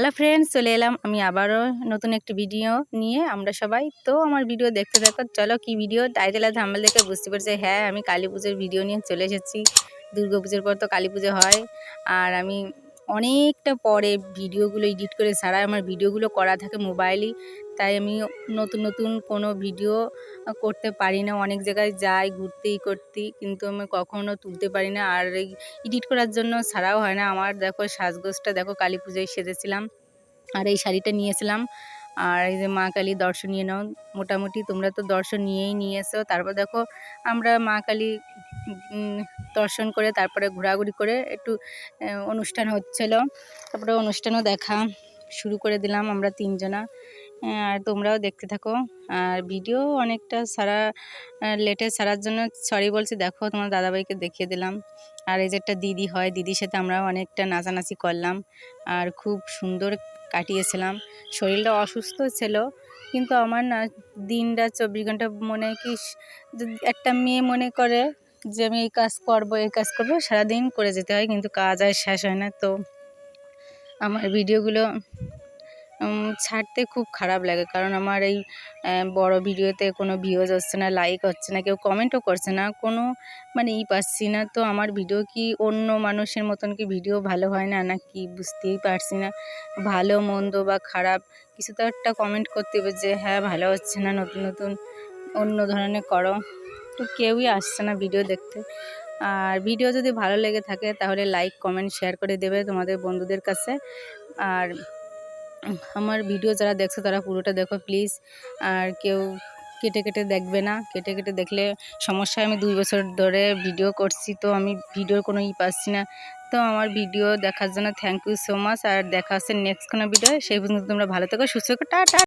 Hello friends চলে এলাম আমি আবারও নতুন একটি ভিডিও নিয়ে, আমরা সবাই। তো আমার ভিডিও দেখতে দেখো চলো কি ভিডিও টাইটেল আর থাম্বেল দেখে বুঝতে পারছি হ্যাঁ আমি কালী পুজোর ভিডিও নিয়ে চলে এসেছি। দুর্গা পুজোর পর তো কালী পুজো হয়। আর আমি অনেকটা পরে ভিডিওগুলো এডিট করে সারা আমার ভিডিওগুলো করা থাকে মোবাইলই। তাই আমি নতুন নতুন কোনো ভিডিও করতে পারি না। অনেক জায়গায় যাই ঘুরতেই করতে কিন্তু আমি কখনও তুলতে পারি না। আর এই এডিট করার জন্য ছাড়াও হয় না। আমার দেখো সাজগোজটা, দেখো কালী পুজোয় সেজেছিলাম। আর এই শাড়িটা নিয়েছিলাম। আর এই যে মা কালী দর্শন নিয়ে নাও। মোটামুটি তোমরা তো দর্শন নিয়েই নিয়ে এসো। তারপর দেখো আমরা মা কালী দর্শন করে, তারপরে ঘোরাঘুরি করে একটু অনুষ্ঠান হচ্ছিল। তারপরে অনুষ্ঠানও দেখা শুরু করে দিলাম আমরা তিনজনা। আর তোমরাও দেখতে থাকো। আর ভিডিও অনেকটা সারা লেটে সারার জন্য সরি বলছি, দেখো, তোমার দাদাভাইকে দেখিয়ে দিলাম। আর এই যে একটা দিদি হয়, দিদির সাথে আমরা অনেকটা নাচানাচি করলাম। আর খুব সুন্দর কাটিয়েছিলাম। শরীরটা অসুস্থ ছিল, কিন্তু আমার না দিনটা চব্বিশ ঘণ্টা মনে কি একটা মেয়ে মনে করে যে আমি এই কাজ করব, এই কাজ করব, সারাদিন করে যেতে হয়, কিন্তু কাজ আর শেষ হয় না। তো আমার ভিডিওগুলো ছাড়তে খুব খারাপ লাগে, কারণ আমার এই বড় ভিডিওতে কোনো ভিউজ হচ্ছে না লাইক হচ্ছে না, কেউ কমেন্টও করছে না। কোনো মানে ই পাচ্ছি না। তো আমার ভিডিও কি অন্য মানুষের মতন কি ভিডিও ভালো হয় না না কি বুঝতেই পারছি না। ভালো, মন্দ বা খারাপ, কিছু তো একটা কমেন্ট করতে হবে যে হ্যাঁ ভালো হচ্ছে না, নতুন নতুন, অন্য ধরনের করো। তো কেউই আসছে না ভিডিও দেখতে। আর ভিডিও যদি ভালো লেগে থাকে, তাহলে লাইক কমেন্ট শেয়ার করে দেবে তোমাদের বন্ধুদের কাছে। আর আমার ভিডিও যারা দেখছ, তারা পুরোটা দেখো প্লিজ আর কেউ কেটে কেটে দেখবে না। কেটে কেটে দেখলে সমস্যা আমি দুই বছর ধরে ভিডিও করছি, তো আমি ভিডিওর কোনো ই পাচ্ছি না। তো আমার ভিডিও দেখার জন্য থ্যাংক ইউ সো মাচ আর দেখা হচ্ছে নেক্সট কোনো ভিডিও সেই পর্যন্ত তোমরা ভালো থেকো, সুস্থ টাটা!